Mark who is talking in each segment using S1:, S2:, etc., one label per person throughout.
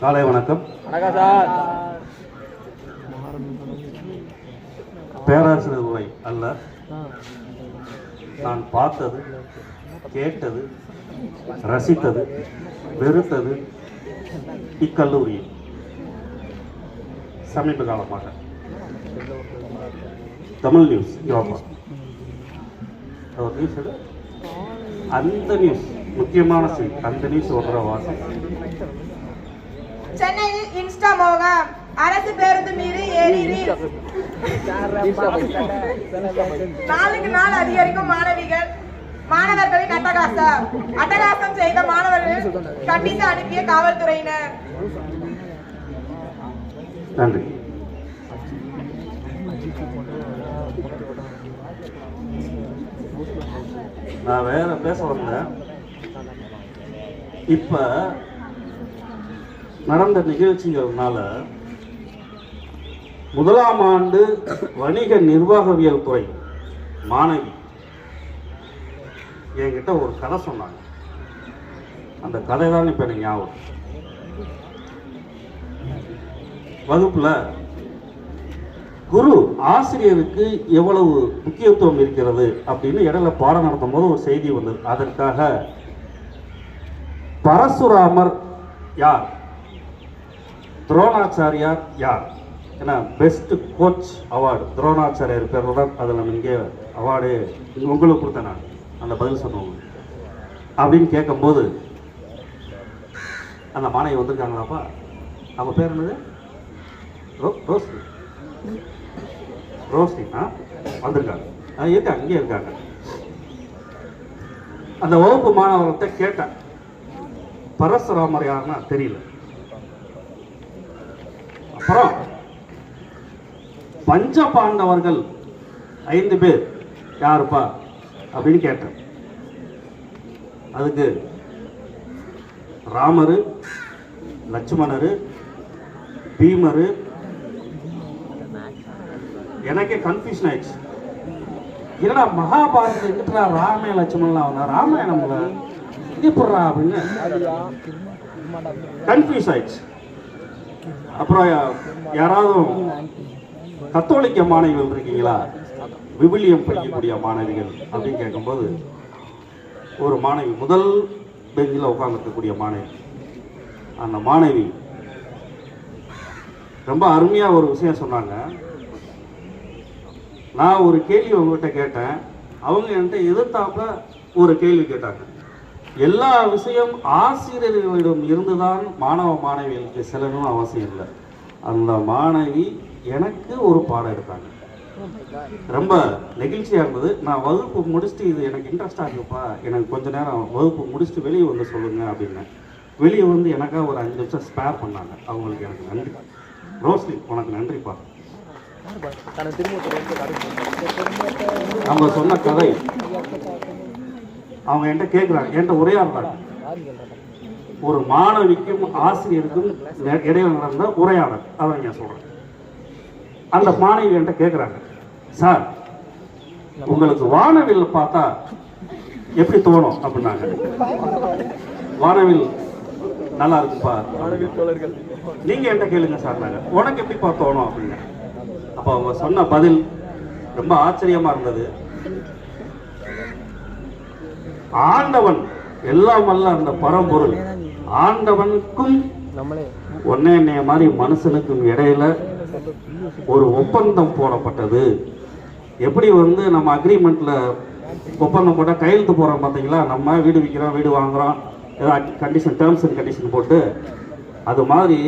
S1: காலை வணக்கம்.
S2: வணக்கம் சார்.
S1: பேராசிரியர் உரை அல்ல. நான் பார்த்தது கேட்டது ரசித்தது வெறுத்தது இக்கல்லூரியில். சமீப காலமாக. Tamil news yoga news. அந்த நியூஸ் முக்கியமான செய்தி. அந்த நியூஸ் ஒன்றரை வாசி
S3: சென்னையில் இன்ஸ்டா மோகம். அரசு பேருந்து மீறி ஏறி நாளுக்கு நாள் அதிகரிக்கும் மாணவிகள் மாணவர்களின் அட்டகாசம். அட்டகாசம் செய்த மாணவர்கள் கண்டித்து அனுப்பிய காவல்துறையினர்.
S1: நன்றி. நான் வேற பேச வந்தேன் இப்போ நடந்த நிகழ்ச்சிகள்னால முதலாம் ஆண்டு வணிக நிர்வாகவியல் துறை மாணவி என்கிட்ட ஒரு கதை சொன்னாங்க. அந்த கதை தான் இப்போ எனக்கு ஞாபகம். வகுப்பில் குரு ஆசிரியருக்கு எவ்வளவு முக்கியத்துவம் இருக்கிறது அப்படின்னு இடையில பாடம் நடத்தும் போது ஒரு செய்தி வந்தது. அதற்காக பரசுராமர் யார்? துரோணாச்சாரியார் யார்? ஏன்னா பெஸ்ட் கோச் அவார்டு துரோணாச்சாரியார் பேரில் தான் அதில் இங்கே அவார்டு உங்களுக்கு கொடுத்தேன் நான். அந்த பதில் சொன்னவங்க அப்படின்னு கேட்கும்போது அந்த மாணவி வந்திருக்காங்களாப்பா? அவங்க பேர் என்னது? ரோ ரோஸ்லி ரோஸ்லி ஆ? வந்திருக்காங்க. ஆ இருக்காங்க இங்கே இருக்காங்க. அந்த வகுப்பு மாணவர்கிட்ட கேட்டேன். பரசுராமர் யாருன்னா தெரியல. அப்புறம் பஞ்ச பாண்டவர்கள் ஐந்து பேர் யாருப்பா அப்படின்னு கேட்டேன். அதுக்கு ராமர் லட்சுமணர் பீமர் எனக்கே கன்ஃபியூஷன் ஆயிடுச்சு. என்னடா மகாபாரதம் எங்கிட்டா ராம லட்சுமணன்லாம் வந்தா ராமாயணம்ல இது அப்படின்னு. கன்ஃபியூஸ் ஆயிடுச்சு. அப்புறம் யாராவது கத்தோலிக்க மாணவிகள் இருக்கீங்களா? விவிலியம் படிக்கக்கூடிய மாணவிகள் அப்படின்னு கேட்கும்போது ஒரு மாணவி முதல் பெஞ்சில் உட்காந்துருக்கக்கூடிய மாணவி. அந்த மாணவி ரொம்ப அருமையாக ஒரு விஷயம் சொன்னாங்க. நான் ஒரு கேள்வி உங்ககிட்ட கேட்டேன். அவங்க என்கிட்ட எதிர்த்தாப்புல ஒரு கேள்வி கேட்டாங்க. எல்லா விஷயம் ஆசிரியர்களிடம் இருந்துதான் மாணவ மாணவிகளுக்கு செல்லணும்னு அவசியம் இல்லை. அந்த மாணவி எனக்கு ஒரு பாடம் எடுத்தாங்க. ரொம்ப நெகிழ்ச்சியாக இருந்தது. நான் வகுப்பு முடிச்சுட்டு இது எனக்கு இன்ட்ரெஸ்டாக இருக்குப்பா எனக்கு கொஞ்ச நேரம் வகுப்பு முடிச்சுட்டு வெளியே வந்து சொல்லுங்க அப்படின்னேன். வெளியே வந்து எனக்காக ஒரு அஞ்சு நிமிஷம் ஸ்பேர் பண்ணாங்க. அவங்களுக்கு எனக்கு நன்றி. ரோஸ்லி உனக்கு நன்றிப்பா. நம்ம சொன்ன கதை. அவங்க என்கிட்ட கேட்குறாங்க என்கிட்ட உரையாடுறாங்க ஒரு மாணவிக்கும் ஆசிரியருக்கும் இடையில நடந்த உரையாடல். அதை நான் சொல்கிறேன் அந்த மாணவி என்கிட்ட கேட்குறாங்க சார் உங்களுக்கு வானவில் பார்த்தா எப்படி தோணும்? அப்படின்னாங்க. வானவில் நல்லா இருக்குப்பா. நீங்க என்கிட்ட கேளுங்க சார். நாங்க உனக்கு எப்படிப்பா தோணும்? அப்படிங்க அப்போ அவங்க சொன்ன பதில் ரொம்ப ஆச்சரியமா இருந்தது. ஆண்டவன் எல்லாம் அல்ல அந்த பரம்பொருள். ஆண்டவனுக்கும் ஒன்னே மாதிரி மனுஷனுக்கும் இடையில ஒரு ஒப்பந்தம் போடப்பட்டது. எப்படி வந்து நம்ம அக்ரிமெண்ட்ல ஒப்பந்தம் போட்டால் கையெழுத்து போடுறோம் பார்த்தீங்களா நம்ம வீடு விற்கிறோம் வீடு வாங்குறோம் ஏதாவது கண்டிஷன் டேர்ம்ஸ் அண்ட் கண்டிஷன் போட்டு அது மாதிரி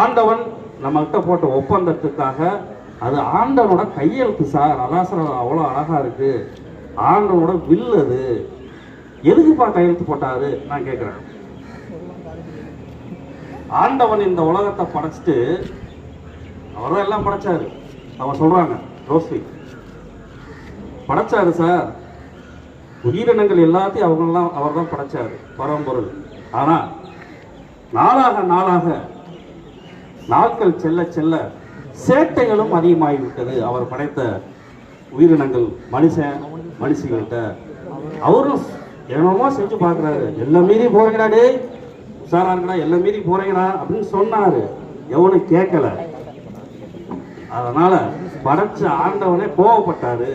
S1: ஆண்டவன் நம்மகிட்ட போட்ட ஒப்பந்தத்துக்காக அது ஆண்டவனோட கையெழுத்து சார். அதான் சார் அவ்வளோ அழகா இருக்கு. ஆண்டவனோட வில் அது. எதுக்குப்பா கையெழுத்து போட்டாரு? நான் கேட்குறேன் ஆண்டவன் இந்த உலகத்தை படைச்சிட்டு அவர் தான் எல்லாம் படைச்சாரு. அவர் சொல்றாங்க ரோஸ்வி படைச்சாரு சார். உயிரினங்கள் எல்லாத்தையும் அவங்கெல்லாம் அவர் தான் படைச்சாரு. பரம்பொருள். ஆனா நாளாக நாளாக நாட்கள் செல்ல செல்ல சேட்டைகளும் அதிகமாகிவிட்டது. அவர் படைத்த உயிரினங்கள் மனுஷன் மனுஷங்கள்கிட்ட அவரும் என்னமோ செஞ்சு பார்க்குறாரு. எல்லாம் மீறி போகிறீங்களா டேய். உஷாரா இருக்கடா எல்லாம் மீறி போறீங்கடா அப்படின்னு சொன்னாரு. எவனும் கேட்கல. அதனால படைச்ச ஆண்டவனே கோவப்பட்டாரு.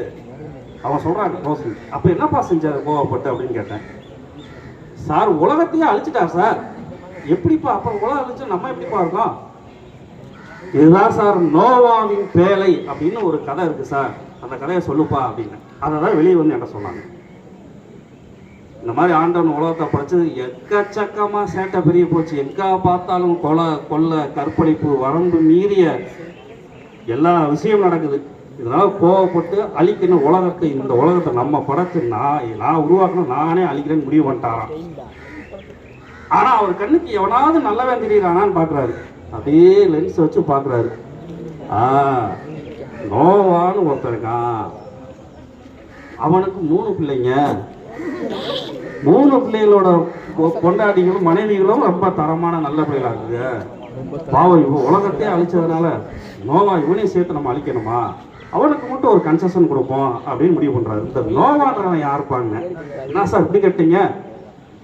S1: அவன் சொல்றாங்க ரோஷன் அப்ப என்னப்பா செஞ்சாரு கோவப்பட்டு அப்படின்னு கேட்டேன். சார் உலகத்தையே அழிச்சிட்டார் சார். எப்படிப்பா? அப்புறம் உலகம் அழிச்சு நம்ம எப்படிப்பா இருக்கோம்? இதுதான் சார் நோவாவின் பேலை அப்படின்னு ஒரு கதை இருக்கு சார். அந்த கதையை சொல்லுப்பா அப்படின்னு. அதை தான் வெளியே வந்து என்கிட்ட சொன்னாங்க. இந்த மாதிரி ஆண்டவன் உலகத்தை படைச்சது எக்கச்சக்கமாக சேட்டை பெரிய போச்சு. எங்கே பார்த்தாலும் கொலை கொள்ளை கற்பழிப்பு வரம்பு மீறிய எல்லா விஷயம் நடக்குது. இதனால் கோவப்பட்டு அழிக்கணும் உலகத்தை இந்த உலகத்தை நம்ம படைச்சு நான் நான் உருவாக்கணும் நானே அழிக்கிறேன்னு முடிவு பண்ணிட்டாரான் ஆனால் அவர் கண்ணுக்கு எவனாவது நல்லவே தெரியிறானான்னு பார்க்குறாரு அப்படியே லென்ஸ் வச்சு பார்க்குறாரு ஆ நோவான்னு ஒருத்தருக்கான் அவனுக்கு மூணு பிள்ளைங்க. மூணு பிள்ளைகளோட பொ- பொண்டாட்டிகளும் மனைவிகளும் ரொம்ப தரமான நல்ல பிள்ளைகளா இருக்குது பாவம் இவன் உலகத்தையே அழிச்சதுனால நோவா இவனையும் சேர்த்து நம்ம அழிக்கணுமா? அவனுக்கு மட்டும் ஒரு கன்செஷன் கொடுப்போம் அப்படின்னு முடிவு பண்றாரு. இந்த நோவான்றவன் யாருப்பாங்க? என்ன சார் இப்படி கேட்டீங்க?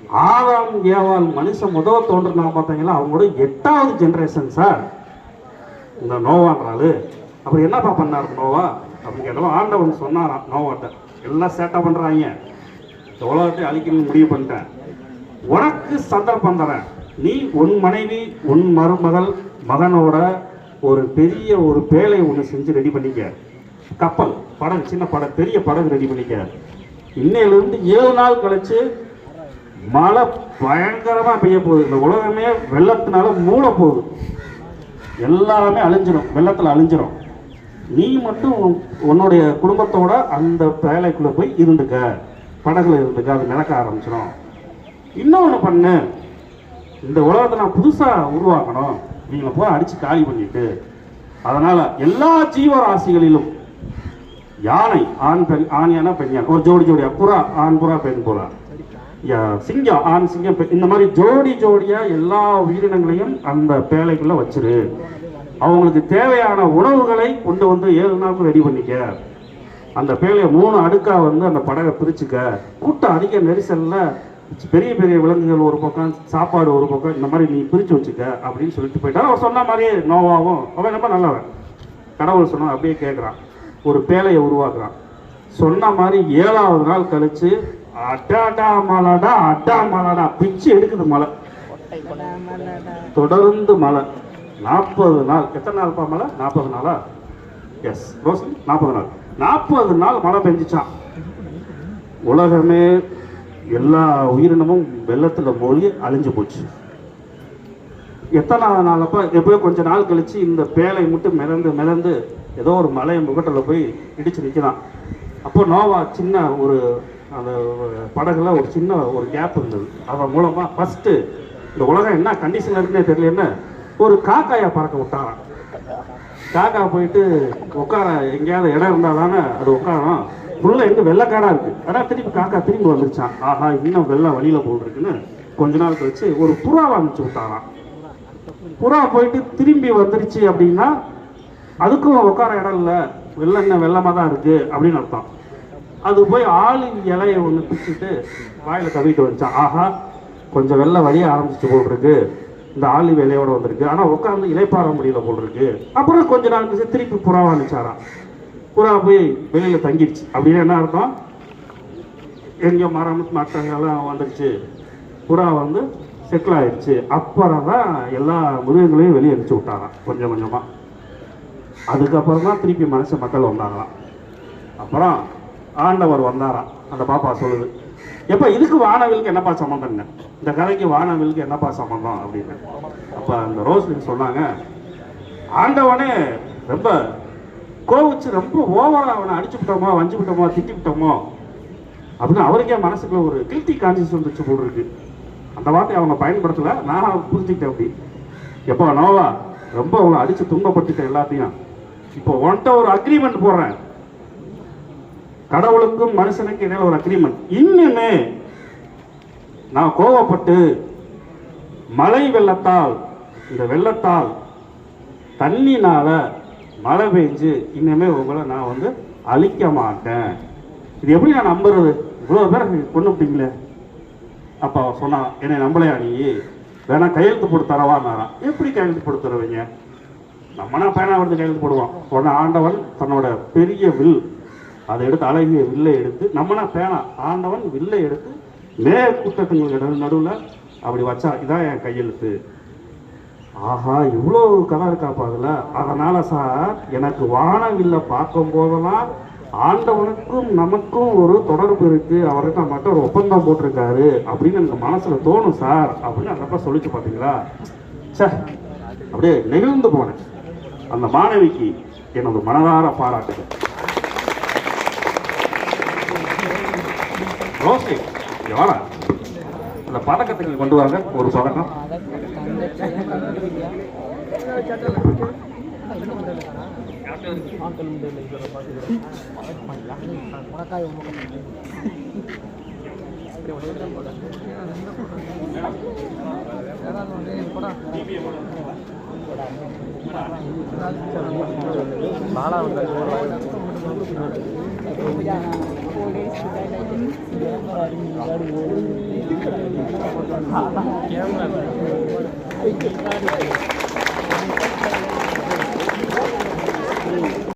S1: ஆறாம் ஏவாள் மனுஷன் முதல் தோன்றுனா பார்த்தீங்களா? அவங்களோட எட்டாவது ஜென்ரேஷன் சார். இந்த நோவான்றாரு அப்புறம் என்னப்பா பண்ணாரு நோவா? அப்படின்னு கேட்டோம் ஆண்டவன் சொன்னாராம் நோவாட்ட. எல்லாம் சேட்டை பண்றாங்க. உலகத்தை அழிக்கணும்னு முடிவு பண்ணிட்டேன். உனக்கு சந்தர்ப்பம் தரேன். நீ உன் மனைவி உன் மருமகள் மகனோட ஒரு பெரிய ஒரு பேழை ஒன்று செஞ்சு ரெடி பண்ணிக்க. கப்பல் படகு சின்ன படகு பெரிய படகு ரெடி பண்ணிக்க. இன்னையிலிருந்து ஏழு நாள் கழிச்சு மழை பயங்கரமாக பெய்ய போகுது. இந்த உலகமே வெள்ளத்தினால மூட போகுது. எல்லாமே அழிஞ்சிடும் வெள்ளத்தில் அழிஞ்சிடும் நீ மட்டும் உன்னுடைய குடும்பத்தோட அந்த பேழைக்குள்ளே போய் இருந்துக்க. படகுல இருந்துக்க அது நடக்க ஆரம்பிச்சிடும் இன்னொன்று பண்ணு. இந்த உலகத்தை நான் புதுசாக உருவாக்கணும். நீங்கள் போய் அடித்து காலி பண்ணிட்டு அதனால் எல்லா ஜீவராசிகளிலும் யானை ஆண் பெண் ஆண் யானை பெண் யானை ஒரு ஜோடி ஜோடியா? புறா ஆண் புறா பெண் புறா. யா- சிங்கம் ஆண் சிங்கம் பெண் இந்த மாதிரி ஜோடி ஜோடியா எல்லா உயிரினங்களையும் அந்த பேழைக்குள்ள வச்சிரு. அவங்களுக்கு தேவையான உணவுகளை கொண்டு வந்து ஏழு நாளுக்கு ரெடி பண்ணிக்க. அந்த பேழையை மூணு அடுக்காக வந்து அந்த படகை பிரிச்சுக்க கூட்டம் அதிக நெரிசலில் பெரிய பெரிய விலங்குகள் ஒரு பக்கம் சாப்பாடு ஒரு பக்கம் இந்த மாதிரி நீ பிரித்து வச்சுக்க அப்படின்னு சொல்லிட்டு போயிட்டாரு. அவர் சொன்ன மாதிரியே நோவாவும் அவன் ரொம்ப நல்லவன். கடவுள் சொன்ன அப்படியே கேட்குறான் ஒரு பேழையை உருவாக்குறான். சொன்ன மாதிரி ஏழாவது நாள் கழிச்சு அடாடா மலடா அடா மலடா பிச்சு எடுக்குது மலை. தொடர்ந்து மழை நாற்பது நாள். எத்தனை நாள்ப்பா மழை நாற்பது நாளா? எஸ் ரோஷன் நாற்பது நாள். நாற்பது நாள் மழை பெஞ்சிச்சான் உலகமே எல்லா உயிரினமும் வெள்ளத்தில் மூழ்கி அழிஞ்சு போச்சு. எத்தனை நாளப்போ எப்பயோ கொஞ்ச நாள் கழிச்சு இந்த பேலை மட்டும் மிதந்து மிதந்து ஏதோ ஒரு மலை முகட்டில் போய் இடிச்சு நிற்கிறான் அப்போ நோவா சின்ன ஒரு அந்த படகுல ஒரு சின்ன ஒரு கேப் இருந்தது. அவன் மூலமாக ஃபஸ்ட்டு இந்த உலகம் என்ன கண்டிஷனில் இருக்குன்னே தெரியலன்னு ஒரு காக்காயை பறக்க விட்டாரான் காக்கா போயிட்டு உட்கார எங்கேயாவது இடம் இருந்தால் தானே அது உட்காரும் புள்ள எங்க வெள்ளக்காடாக இருக்குது ஆனால் திருப்பி காக்கா திரும்பி வந்துருச்சான் ஆஹா இன்னும் வெள்ளை வழியில போட்டுருக்குன்னு கொஞ்ச நாள் கழிச்சு ஒரு புறாவை அனுப்பிச்சு விட்டாராம். புறா போயிட்டு திரும்பி வந்துருச்சு அப்படின்னா அதுக்கும் உட்கார இடம் இல்லை. வெள்ளம் என்ன வெள்ளமாக தான் இருக்குது அப்படின்னு அர்த்தம். அது போய் ஆளின் இலையை ஒன்று பிச்சுட்டு வாயில் கவிட்டு வந்துச்சான் ஆஹா கொஞ்சம் வெள்ளை வழிய ஆரம்பிச்சு போட்டிருக்கு. இந்த ஆலிவ் வேலையோட வந்திருக்கு. ஆனால் உட்காந்து இலைப்பாற முடியல போல் இருக்கு. அப்புறம் கொஞ்ச நாள் கழிச்சு திருப்பி புறாவை அனுப்பிச்சாராம் புறா போய் வெளியில் தங்கிடுச்சு. அப்படின்னு என்ன அர்த்தம்? எங்கே மரம் மட்டங்கள்லாம் வந்துருச்சு. புறா வந்து செட்டில் ஆயிடுச்சு. அப்புறம் தான் எல்லா மிருகங்களையும் வெளியே அடிச்சு விட்டாராம். கொஞ்சம் கொஞ்சமாக அதுக்கப்புறம் தான் திருப்பி மனுஷ மக்கள் வந்தாங்களாம். அப்புறம் ஆண்டவர் வந்தாராம். அந்த பாப்பா சொல்லுது. எப்போ இதுக்கு வானவிலுக்கு என்னப்பா சம்மந்தங்க இந்த கதைக்கு வானவிலுக்கு என்னப்பா சம்மந்தம் அப்படின்னு. அப்போ அந்த ரோஸ்லின் சொன்னாங்க ஆண்டவனே ரொம்ப கோவிச்சு ரொம்ப ஓவராக அவனை அடிச்சு விட்டோமோ வஞ்சு விட்டோமோ திட்டி விட்டோமோ? அப்படின்னு அவருக்கே மனசுக்குள்ள ஒரு கில்ட்டி கான்சியஸ் வந்துச்சு போல் இருக்கு. அந்த வார்த்தையை அவங்க பயன்படுத்தல நான் புரிஞ்சுக்கிட்டேன் அப்படி. எப்போ நோவா ரொம்ப அவனை அடிச்சு துன்பப்பட்டுட்டேன் எல்லாத்தையும். இப்போ உன்கிட்ட ஒரு அக்ரிமெண்ட் போடுறேன். கடவுளுக்கும் மனுஷனுக்கு இடையில ஒரு அக்ரிமெண்ட் இன்னுமே நான் கோவப்பட்டு மழை வெள்ளத்தால் இந்த வெள்ளத்தால் தண்ணினால மழை பெஞ்சு இனிமே உங்களை நான் வந்து அழிக்க மாட்டேன். இது எப்படி நான் நம்புறது? இவ்வளோ பேர் கொண்டு விட்டீங்களே. அப்போ அவன் சொன்னான் என்னை நம்பலையா நீ? வேணா கையெழுத்து போட்டு தரவான்னாராம் எப்படி கையெழுத்து போட்டு தருவீங்க? நம்மனா பயணம் எடுத்து கையெழுத்து போடுவோம்? உடனே ஆண்டவன் தன்னோட பெரிய வில் அதை எடுத்து அழகிய வில்லை எடுத்து நம்மனா பேனா ஆண்டவன் வில்லை எடுத்து நேர் குற்றத்துங்களுக்கு நடுவில் அப்படி வச்சா இதான் என் கையெழுத்து. ஆஹா இவ்வளோ கதை இருக்காப்பா அதில் அதனால சார் எனக்கு வானவில்லை பார்க்கும் போதெல்லாம் ஆண்டவனுக்கும் நமக்கும் ஒரு தொடர்பு இருக்கு. அவருக்கு மட்டும் ஒரு ஒப்பந்தம் போட்டிருக்காரு அப்படின்னு எனக்கு மனசுல தோணும் சார். அப்படின்னு அந்த அப்பா சொல்லிச்சு பார்த்தீங்களா? சே அப்படியே நெகிழ்ந்து போனேன். அந்த மாணவிக்கு எனது மனதார பாராட்டுகள். ரோசி இங்க இந்த பதக்கத்துக்கு கொண்டு வாங்க ஒரு பதக்கம்.
S2: बोर्ड आहे शिकायला